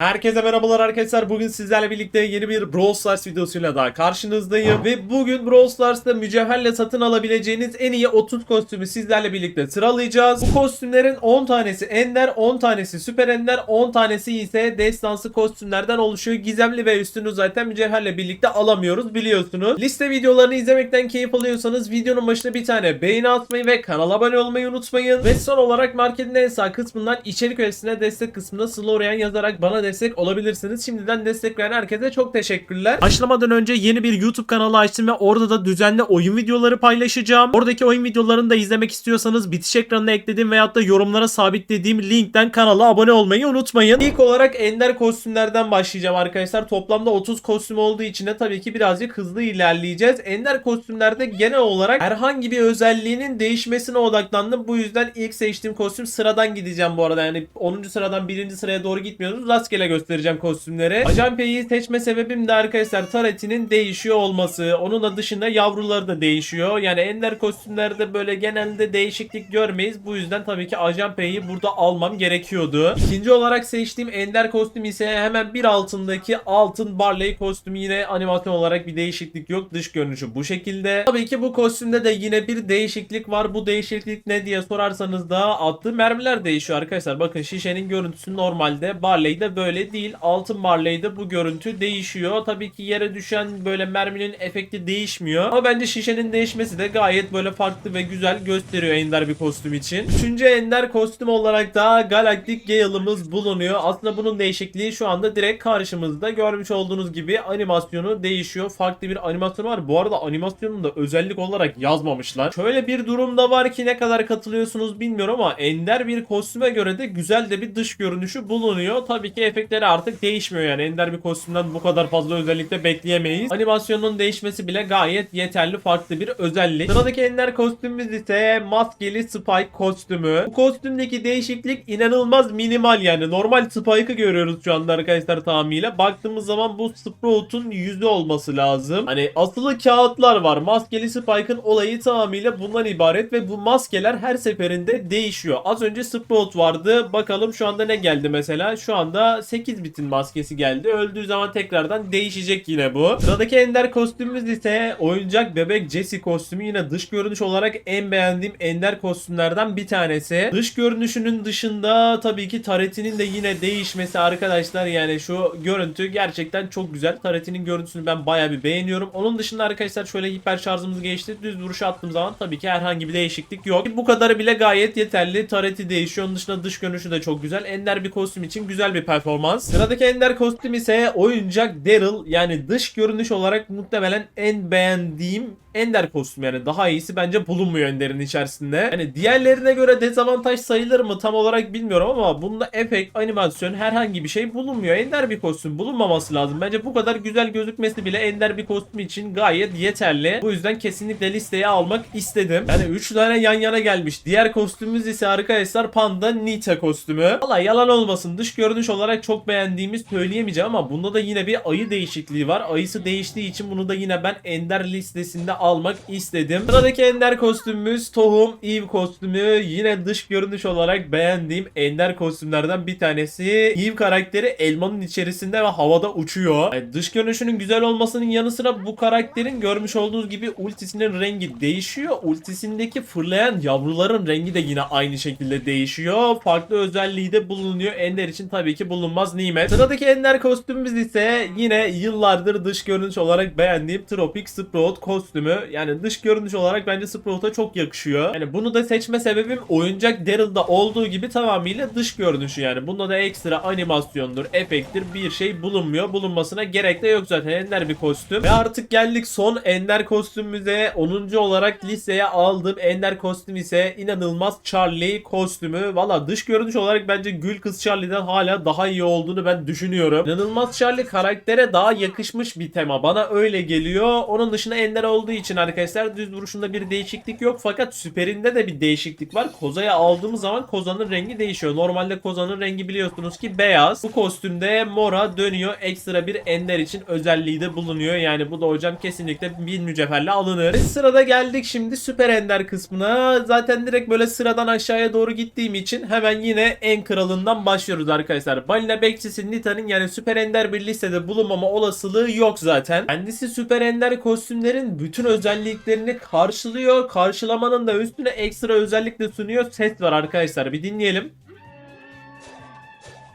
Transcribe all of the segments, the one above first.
Herkese merhabalar arkadaşlar. Bugün sizlerle birlikte yeni bir Brawl Stars videosuyla daha karşınızdayım. Ve bugün Brawl Stars'ta mücevherle satın alabileceğiniz en iyi 30 kostümü sizlerle birlikte sıralayacağız. Bu kostümlerin 10 tanesi Ender, 10 tanesi Süper Ender, 10 tanesi ise destansı kostümlerden oluşuyor. Gizemli ve üstünü zaten mücevherle birlikte alamıyoruz biliyorsunuz. Liste videolarını izlemekten keyif alıyorsanız videonun başına bir tane beğeni atmayı ve kanala abone olmayı unutmayın. Ve son olarak marketin en sağ kısmından içerik öğesine destek kısmına Slorian yazarak bana destek olabilirsiniz. Şimdiden destek veren herkese çok teşekkürler. Başlamadan önce yeni bir YouTube kanalı açtım ve orada da düzenli oyun videoları paylaşacağım. Oradaki oyun videolarını da izlemek istiyorsanız bitiş ekranına eklediğim veyahut da yorumlara sabitlediğim linkten kanala abone olmayı unutmayın. İlk olarak ender kostümlerden başlayacağım arkadaşlar. Toplamda 30 kostüm olduğu için de tabii ki birazcık hızlı ilerleyeceğiz. Ender kostümlerde genel olarak herhangi bir özelliğinin değişmesine odaklandım. Bu yüzden ilk seçtiğim kostüm sıradan gideceğim bu arada. Yani 10. sıradan 1. sıraya doğru gitmiyoruz. Rastgele göstereceğim kostümleri. Ajan P'yi seçme sebebim de arkadaşlar Taret'inin değişiyor olması. Onun da dışında yavruları da değişiyor. Yani ender kostümlerde böyle genelde değişiklik görmeyiz. Bu yüzden tabii ki Ajan P'yi burada almam gerekiyordu. İkinci olarak seçtiğim ender kostüm ise hemen bir altındaki altın Barley kostümü yine animasyon olarak bir değişiklik yok. Dış görünüşü bu şekilde. Tabii ki bu kostümde de yine bir değişiklik var. Bu değişiklik ne diye sorarsanız da attığı mermiler değişiyor arkadaşlar. Bakın şişenin görüntüsü normalde Barley'de böyle değil. Altın Barley'de bu görüntü değişiyor. Tabii ki yere düşen böyle merminin efekti değişmiyor. Ama bence şişenin değişmesi de gayet böyle farklı ve güzel gösteriyor ender bir kostüm için. Üçüncü ender kostüm olarak da Galactic Gale'ımız bulunuyor. Aslında bunun değişikliği şu anda direkt karşımızda. Görmüş olduğunuz gibi animasyonu değişiyor. Farklı bir animasyon var. Bu arada animasyonunu da özellik olarak yazmamışlar. Şöyle bir durum da var ki ne kadar katılıyorsunuz bilmiyorum ama ender bir kostüme göre de güzel de bir dış görünüşü bulunuyor. Tabii ki efektleri artık değişmiyor yani. Ender bir kostümden bu kadar fazla özellikle bekleyemeyiz. Animasyonun değişmesi bile gayet yeterli farklı bir özellik. Sıradaki ender kostümümüz ise maskeli Spike kostümü. Bu kostümdeki değişiklik inanılmaz minimal yani. Normal Spike'ı görüyoruz şu anda arkadaşlar tamamıyla. Baktığımız zaman bu Sprout'un yüzü olması lazım. Hani asılı kağıtlar var. Maskeli Spike'ın olayı tamamıyla bundan ibaret ve bu maskeler her seferinde değişiyor. Az önce Sprout vardı. Bakalım şu anda ne geldi mesela? Şu anda 8 bitin maskesi geldi. Öldüğü zaman tekrardan değişecek yine bu. Sıradaki ender kostümümüz ise oyuncak bebek Jessie kostümü. Yine dış görünüş olarak en beğendiğim ender kostümlerden bir tanesi. Dış görünüşünün dışında tabii ki taretinin de yine değişmesi arkadaşlar. Yani şu görüntü gerçekten çok güzel. Taretinin görüntüsünü ben bayağı bir beğeniyorum. Onun dışında arkadaşlar şöyle hiper şarjımız geçti. Düz vuruşu attığım zaman tabii ki herhangi bir değişiklik yok. Bu kadarı bile gayet yeterli. Tareti değişiyor. Onun dışında dış görünüşü de çok güzel. Ender bir kostüm için güzel bir performans. Sıradaki ender kostüm ise oyuncak Daryl. Yani dış görünüş olarak muhtemelen en beğendiğim Ender kostüm yani daha iyisi bence bulunmuyor Ender'in içerisinde. Yani diğerlerine göre dezavantaj sayılır mı tam olarak bilmiyorum ama bunda efekt, animasyon herhangi bir şey bulunmuyor. Ender bir kostüm bulunmaması lazım. Bence bu kadar güzel gözükmesi bile Ender bir kostüm için gayet yeterli. Bu yüzden kesinlikle listeye almak istedim. Yani 3 tane yan yana gelmiş. Diğer kostümümüz ise arkadaşlar Panda Nita kostümü. Valla yalan olmasın dış görünüş olarak çok beğendiğimiz söyleyemeyeceğim ama bunda da yine bir ayı değişikliği var. Ayısı değiştiği için bunu da yine ben Ender listesinde almak istedim. Sıradaki Ender kostümümüz Tohum Eve kostümü. Yine dış görünüş olarak beğendiğim Ender kostümlerden bir tanesi. Eve karakteri elmanın içerisinde ve havada uçuyor. Yani dış görünüşünün güzel olmasının yanı sıra bu karakterin görmüş olduğunuz gibi ultisinin rengi değişiyor. Ultisindeki fırlayan yavruların rengi de yine aynı şekilde değişiyor. Farklı özelliği de bulunuyor. Ender için tabii ki bulunmaz nimet. Sıradaki Ender kostümümüz ise yine yıllardır dış görünüş olarak beğendiğim Tropic Sprout kostümü. Yani dış görünüş olarak bence Sprout'a çok yakışıyor. Yani bunu da seçme sebebim oyuncak Daryl'da olduğu gibi tamamıyla dış görünüşü yani. Bunda da ekstra animasyondur, efekttir bir şey bulunmuyor. Bulunmasına gerek de yok zaten. Ender bir kostüm. Ve artık geldik son Ender kostümümüze. 10. olarak listeye aldığım Ender kostüm ise inanılmaz Charlie kostümü. Valla dış görünüş olarak bence Gül Kız Charlie'den hala daha iyi olduğunu ben düşünüyorum. İnanılmaz Charlie karaktere daha yakışmış bir tema. Bana öyle geliyor. Onun dışında Ender olduğu için arkadaşlar düz vuruşunda bir değişiklik yok. Fakat süperinde de bir değişiklik var. Koza'ya aldığımız zaman Koza'nın rengi değişiyor. Normalde Koza'nın rengi biliyorsunuz ki beyaz. Bu kostümde mora dönüyor. Ekstra bir ender için özelliği de bulunuyor. Yani bu da hocam kesinlikle bir mücevherle alınır. Sırada geldik şimdi süper ender kısmına. Zaten direkt böyle sıradan aşağıya doğru gittiğim için hemen yine en kralından başlıyoruz arkadaşlar. Balina bekçisi Nita'nın yani süper ender bir listede bulunmama olasılığı yok zaten. Kendisi süper ender kostümlerin bütün özelliklerini karşılıyor. Karşılamanın da üstüne ekstra özellik de sunuyor. Set var arkadaşlar bir dinleyelim.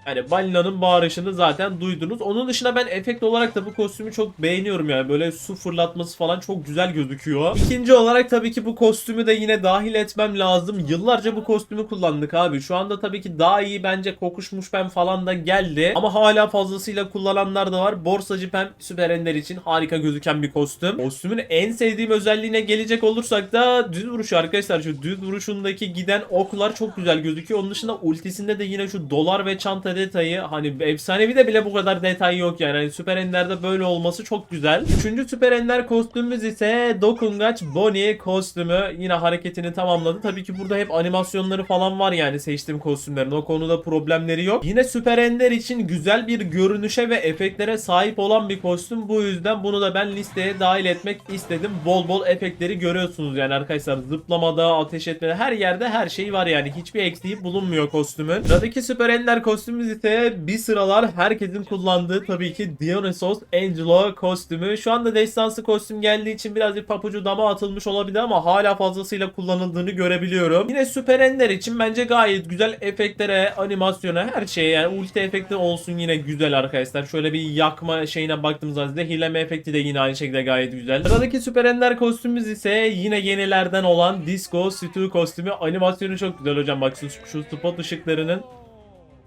Yani balinanın bağırışını zaten duydunuz. Onun dışında ben efekt olarak da bu kostümü çok beğeniyorum yani. Böyle su fırlatması falan çok güzel gözüküyor. İkinci olarak tabii ki bu kostümü de yine dahil etmem lazım. Yıllarca bu kostümü kullandık abi. Şu anda tabii ki daha iyi bence kokuşmuş pem falan da geldi. Ama hala fazlasıyla kullananlar da var. Borsacı pem süper ender için harika gözüken bir kostüm. Kostümün en sevdiğim özelliğine gelecek olursak da düz vuruşu arkadaşlar. Şu düz vuruşundaki giden oklar çok güzel gözüküyor. Onun dışında ultisinde de yine şu dolar ve çanta detayı hani efsanevi de bile bu kadar detay yok yani. Hani Süper Ender'de böyle olması çok güzel. Üçüncü Süper Ender kostümümüz ise Dokungaç Bonnie kostümü. Yine hareketini tamamladı. Tabii ki burada hep animasyonları falan var yani seçtiğim kostümlerin. O konuda problemleri yok. Yine Süper Ender için güzel bir görünüşe ve efektlere sahip olan bir kostüm. Bu yüzden bunu da ben listeye dahil etmek istedim. Bol bol efektleri görüyorsunuz yani arkadaşlar. Zıplamada, ateş etmede her yerde her şey var yani. Hiçbir eksiği bulunmuyor kostümün. Sıradaki Süper Ender kostümümüz ise bir sıralar herkesin kullandığı tabii ki Dionysos Angelo kostümü. Şu anda destansı kostüm geldiği için birazcık papucu dama atılmış olabilir ama hala fazlasıyla kullanıldığını görebiliyorum. Yine Süper Ender için bence gayet güzel efektlere, animasyona, her şeye yani ulti efekti olsun yine güzel arkadaşlar. Şöyle bir yakma şeyine baktığımız zaman zehirleme efekti de yine aynı şekilde gayet güzel. Sıradaki Süper Ender kostümümüz ise yine yenilerden olan Disco Stu kostümü. Animasyonu çok güzel hocam. Bak şu, şu spot ışıklarının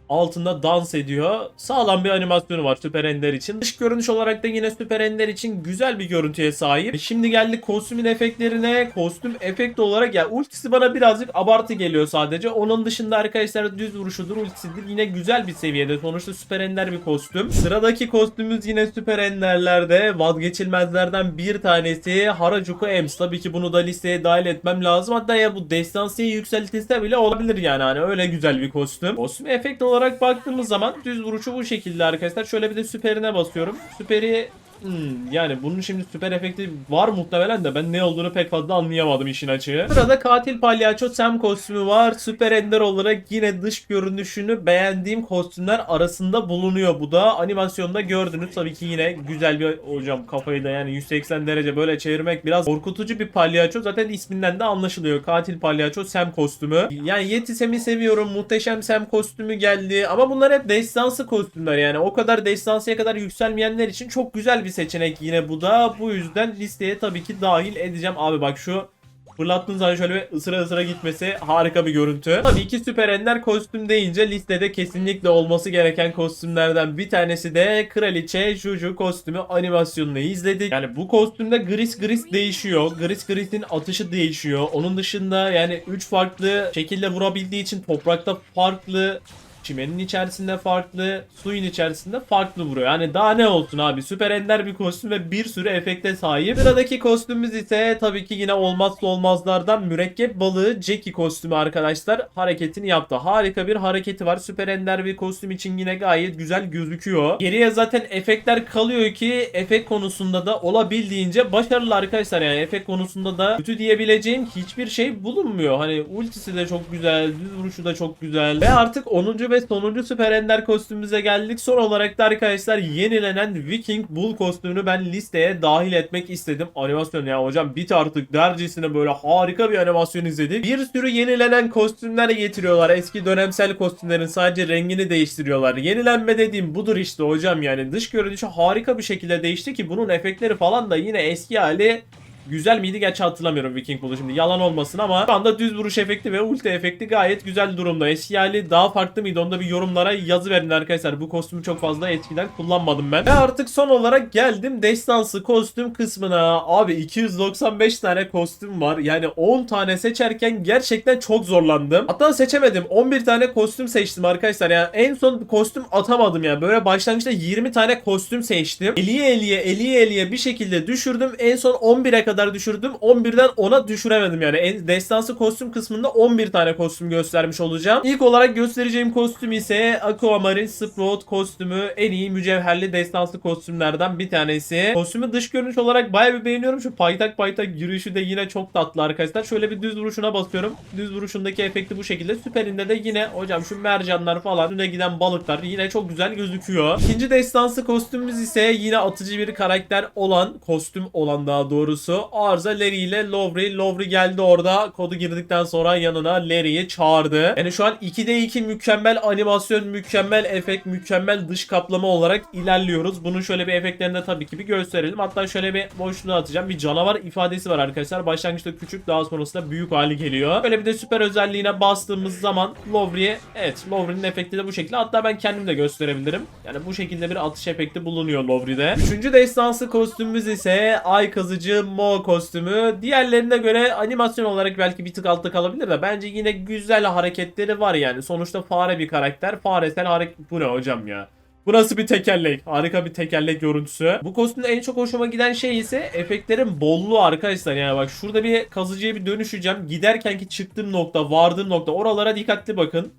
altında dans ediyor. Sağlam bir animasyonu var Süper Ender için. Dış görünüş olarak da yine Süper Ender için güzel bir görüntüye sahip. E Şimdi geldik kostümün efektlerine. Kostüm efekt olarak ya ultisi bana birazcık abartı geliyor sadece. Onun dışında arkadaşlar düz vuruşudur, ultisidir. Yine güzel bir seviyede. Sonuçta Süper Ender bir kostüm. Sıradaki kostümümüz yine Süper Ender'lerde vazgeçilmezlerden bir tanesi Harajuku Ems. Tabii ki bunu da listeye dahil etmem lazım. Hatta ya bu destansiye yükseltilse bile olabilir yani. Hani öyle güzel bir kostüm. Kostüm efekt olarak baktığımız zaman düz vuruşu bu şekilde arkadaşlar. Şöyle bir de süperine basıyorum. Süperi Hmm, yani bunun şimdi süper efekti var muhtemelen de ben ne olduğunu pek fazla anlayamadım işin açığı. Sırada katil palyaço Sam kostümü var. Süper Ender olarak yine dış görünüşünü beğendiğim kostümler arasında bulunuyor bu da. Animasyonda gördünüz tabii ki yine güzel bir hocam kafayı da yani 180 derece böyle çevirmek biraz korkutucu bir palyaço. Zaten isminden de anlaşılıyor. Katil palyaço Sam kostümü. Yani Yeti Sam'i seviyorum. Muhteşem Sam kostümü geldi. Ama bunlar hep destansı kostümler yani. O kadar destansıya kadar yükselmeyenler için çok güzel bir seçenek yine bu da. Bu yüzden listeye tabii ki dahil edeceğim. Abi bak şu Fırlattığın zaman şöyle bir ısıra ısıra gitmesi harika bir görüntü. Tabii ki Süper Ender kostüm deyince listede kesinlikle olması gereken kostümlerden bir tanesi de Kraliçe Juju kostümü animasyonunu izledik. Yani bu kostümde Gris Gris değişiyor. Gris Gris'in atışı değişiyor. Onun dışında yani 3 farklı şekilde vurabildiği için toprakta farklı Çimenin içerisinde farklı, suyun içerisinde farklı vuruyor. Yani daha ne olsun abi. Süper ender bir kostüm ve bir sürü efekte sahip. Sıradaki kostümümüz ise tabii ki yine olmazsa olmazlardan mürekkep balığı Jackie kostümü arkadaşlar. Hareketini yaptı. Harika bir hareketi var. Süper ender bir kostüm için yine gayet güzel gözüküyor. Geriye zaten efektler kalıyor ki efekt konusunda da olabildiğince başarılı arkadaşlar. Yani efekt konusunda da kötü diyebileceğim hiçbir şey bulunmuyor. Hani ultisi de çok güzel, düz vuruşu da çok güzel. Ve artık 10. ve sonuncu süper ender kostümümüze geldik. Son olarak da arkadaşlar yenilenen Viking Bull kostümünü ben listeye dahil etmek istedim. Animasyon ya hocam bit artık dercesine böyle harika bir animasyon izledik. Bir sürü yenilenen kostümler getiriyorlar. Eski dönemsel kostümlerin sadece rengini değiştiriyorlar. Yenilenme dediğim budur işte hocam yani. Dış görünüşü harika bir şekilde değişti ki bunun efektleri falan da yine eski hali Güzel miydi gerçi hatırlamıyorum Viking Bull'u şimdi yalan olmasın ama şu anda düz vuruş efekti ve ulti efekti gayet güzel durumda. Eski hali daha farklı mıydı onu da bir yorumlara yazı verin arkadaşlar. Bu kostümü çok fazla eskiden kullanmadım ben. Ve artık son olarak geldim destansı kostüm kısmına. Abi 295 tane kostüm var. Yani 10 tane seçerken gerçekten çok zorlandım. Hatta seçemedim. 11 tane kostüm seçtim arkadaşlar. Yani en son kostüm atamadım ya. Böyle başlangıçta 20 tane kostüm seçtim. Eliye eliye eliye eliye bir şekilde düşürdüm. En son 11'e kadar kadar düşürdüm. 11'den 10'a düşüremedim yani. En, destansı kostüm kısmında 11 tane kostüm göstermiş olacağım. İlk olarak göstereceğim kostüm ise Aquamarine Sprout kostümü. En iyi mücevherli destansı kostümlerden bir tanesi. Kostümü dış görünüş olarak bayağı bir beğeniyorum. Şu paytak paytak yürüyüşü de yine çok tatlı arkadaşlar. Şöyle bir düz vuruşuna basıyorum. Düz vuruşundaki efekti bu şekilde. Süperinde de yine hocam şu mercanlar falan üne giden balıklar yine çok güzel gözüküyor. İkinci destansı kostümümüz ise yine atıcı bir karakter olan kostüm olan daha doğrusu Arza Larry ile Lowry. Lowry geldi orada kodu girdikten sonra yanına Larry'i çağırdı. Yani şu an 2'de 2 mükemmel animasyon, mükemmel efekt, mükemmel dış kaplama olarak ilerliyoruz. Bunun şöyle bir efektlerini de tabii ki bir gösterelim. Hatta şöyle bir boşluğa atacağım. Bir canavar ifadesi var arkadaşlar. Başlangıçta küçük daha sonrasında büyük hali geliyor. Böyle bir de süper özelliğine bastığımız zaman Lowry'e evet Lowry'nin efekti de bu şekilde. Hatta ben kendim de gösterebilirim. Yani bu şekilde bir atış efekti bulunuyor Lowry'de. Üçüncü destansı kostümümüz ise Ay Kazıcı Mo kostümü. Diğerlerine göre animasyon olarak belki bir tık altta kalabilir de bence yine güzel hareketleri var yani. Sonuçta fare bir karakter. Faresel hareket... Bu ne hocam ya? Bu nasıl bir tekerlek? Harika bir tekerlek görüntüsü. Bu kostümde en çok hoşuma giden şey ise efektlerin bolluğu arkadaşlar. Yani bak şurada bir kazıcıya bir dönüşeceğim. Giderken ki çıktığım nokta, vardığım nokta oralara dikkatli bakın.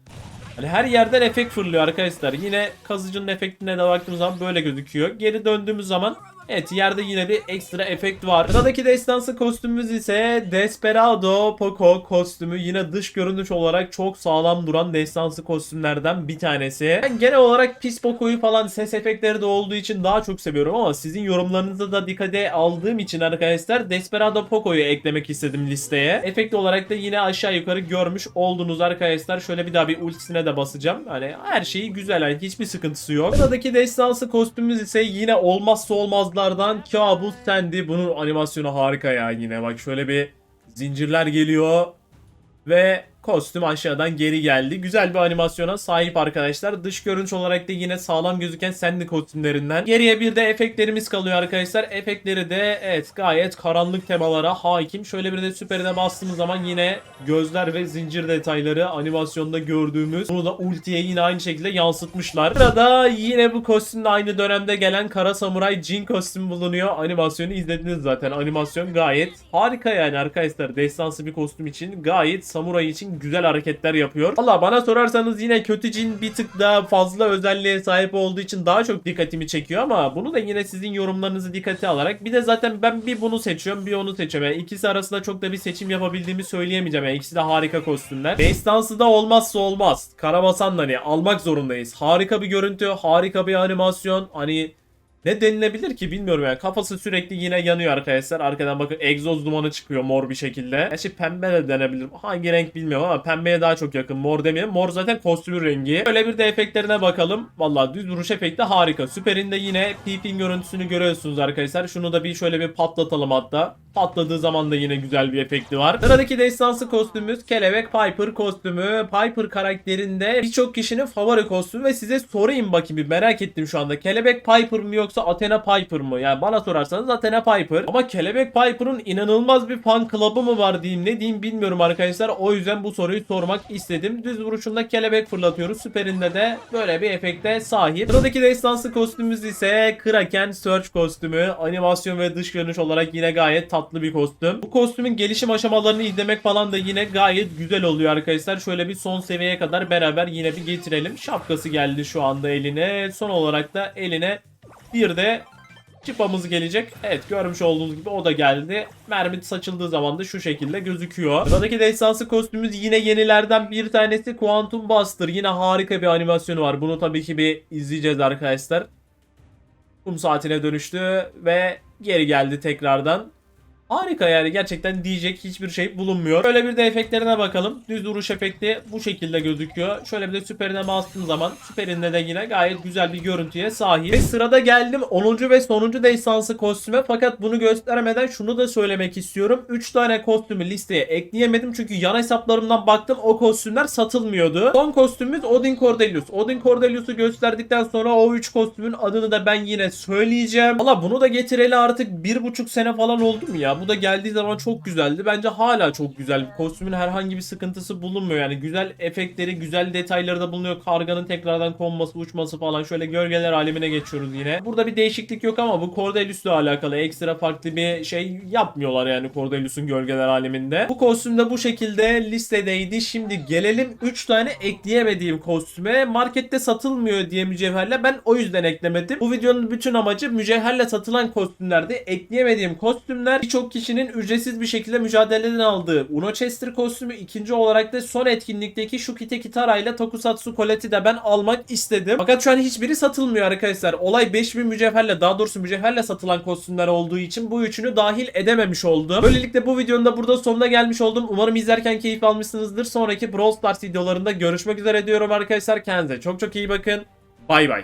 Hani her yerden efekt fırlıyor arkadaşlar. Yine kazıcının efektine de baktığımız zaman böyle gözüküyor. Geri döndüğümüz zaman Evet yerde yine bir ekstra efekt var. Sıradaki destansı kostümümüz ise Desperado Poco kostümü. Yine dış görünüş olarak çok sağlam duran destansı kostümlerden bir tanesi. Ben genel olarak Pis Poco'yu falan ses efektleri de olduğu için daha çok seviyorum ama sizin yorumlarınızı da dikkate aldığım için arkadaşlar Desperado Poco'yu eklemek istedim listeye. Efekt olarak da yine aşağı yukarı görmüş oldunuz arkadaşlar. Şöyle bir daha bir ultisine de basacağım. Hani her şeyi güzel hani hiçbir sıkıntısı yok. Sıradaki destansı kostümümüz ise yine olmazsa olmazlardan Kabus Sandy. Bunun animasyonu harika ya yine. Bak şöyle bir zincirler geliyor. Ve kostüm aşağıdan geri geldi. Güzel bir animasyona sahip arkadaşlar. Dış görünüş olarak da yine sağlam gözüken Sandy kostümlerinden. Geriye bir de efektlerimiz kalıyor arkadaşlar. Efektleri de evet gayet karanlık temalara hakim. Şöyle bir de süperine bastığımız zaman yine gözler ve zincir detayları animasyonda gördüğümüz. Bunu da ultiye yine aynı şekilde yansıtmışlar. Sırada yine bu kostümle aynı dönemde gelen Kara Samuray Jin kostümü bulunuyor. Animasyonu izlediniz zaten. Animasyon gayet harika yani arkadaşlar. Destansı bir kostüm için gayet samuray için güzel hareketler yapıyor. Valla bana sorarsanız yine kötü cin bir tık daha fazla özelliğe sahip olduğu için daha çok dikkatimi çekiyor ama bunu da yine sizin yorumlarınızı dikkate alarak bir de zaten ben bir bunu seçiyorum bir onu seçiyorum. Yani ikisi arasında çok da bir seçim yapabildiğimi söyleyemeyeceğim. Yani ikisi de harika kostümler. Destansı da olmazsa olmaz. Karabasan hani almak zorundayız. Harika bir görüntü, harika bir animasyon. Hani ne denilebilir ki bilmiyorum yani. Kafası sürekli yine yanıyor arkadaşlar. Arkadan bakın egzoz dumanı çıkıyor mor bir şekilde. Gerçi pembe de denebilir. Hangi renk bilmiyorum ama pembeye daha çok yakın. Mor demeyelim. Mor zaten kostümün rengi. Böyle bir de efektlerine bakalım. Vallahi düz vuruş efekti harika. Süperinde yine peeping görüntüsünü görüyorsunuz arkadaşlar. Şunu da bir şöyle bir patlatalım hatta. Patladığı zaman da yine güzel bir efekti var. Sıradaki destansı kostümümüz Kelebek Piper kostümü. Piper karakterinde birçok kişinin favori kostümü ve size sorayım bakayım bir merak ettim şu anda. Kelebek Piper mı yoksa Athena Piper mı? Yani bana sorarsanız Athena Piper. Ama Kelebek Piper'ın inanılmaz bir fan club'ı mı var diyeyim ne diyeyim bilmiyorum arkadaşlar. O yüzden bu soruyu sormak istedim. Düz vuruşunda kelebek fırlatıyoruz. Süperinde de böyle bir efekte sahip. Sıradaki destansı kostümümüz ise Kraken Search kostümü. Animasyon ve dış görünüş olarak yine gayet tatlı bir kostüm. Bu kostümün gelişim aşamalarını izlemek falan da yine gayet güzel oluyor arkadaşlar. Şöyle bir son seviyeye kadar beraber yine bir getirelim. Şapkası geldi şu anda eline. Son olarak da eline bir de Çıpamız gelecek. Evet görmüş olduğunuz gibi o da geldi. Mermi saçıldığı zaman da şu şekilde gözüküyor. Sıradaki destansı kostümümüz yine yenilerden bir tanesi Quantum Buster. Yine harika bir animasyonu var. Bunu tabii ki bir izleyeceğiz arkadaşlar. Kum saatine dönüştü ve geri geldi tekrardan. Harika yani gerçekten diyecek hiçbir şey bulunmuyor. Şöyle bir de efektlerine bakalım. Düz duruş efekti bu şekilde gözüküyor. Şöyle bir de süperine bastığım zaman süperinde de yine gayet güzel bir görüntüye sahip. Ve sırada geldim 10. ve sonuncu destansı kostüme fakat bunu göstermeden şunu da söylemek istiyorum. 3 tane kostümü listeye ekleyemedim çünkü yan hesaplarımdan baktım o kostümler satılmıyordu. Son kostümümüz Odin Cordelius. Odin Cordelius'u gösterdikten sonra o 3 kostümün adını da ben yine söyleyeceğim. Valla bunu da getireli artık 1,5 sene falan oldu mu ya? Bu da geldiği zaman çok güzeldi. Bence hala çok güzel. Kostümün herhangi bir sıkıntısı bulunmuyor. Yani güzel efektleri, güzel detayları da bulunuyor. Karganın tekrardan konması, uçması falan. Şöyle gölgeler alemine geçiyoruz yine. Burada bir değişiklik yok ama bu Cordelius'la alakalı ekstra farklı bir şey yapmıyorlar yani Cordelius'un gölgeler aleminde. Bu kostüm de bu şekilde listedeydi. Şimdi gelelim 3 tane ekleyemediğim kostüme. Markette satılmıyor diye mücevherle ben o yüzden eklemedim. Bu videonun bütün amacı mücevherle satılan kostümlerde ekleyemediğim kostümler birçok kişinin ücretsiz bir şekilde mücadeleden aldığı Uno Chester kostümü ikinci olarak da son etkinlikteki Shukite Kitara ile Tokusatsu Colette'i de ben almak istedim. Fakat şu an hiçbiri satılmıyor arkadaşlar. Olay 5000 mücevherle daha doğrusu mücevherle satılan kostümler olduğu için bu üçünü dahil edememiş oldum. Böylelikle bu videonun da burada sonuna gelmiş oldum. Umarım izlerken keyif almışsınızdır. Sonraki Brawl Stars videolarında görüşmek üzere diyorum arkadaşlar. Kendinize çok çok iyi bakın. Bay bay.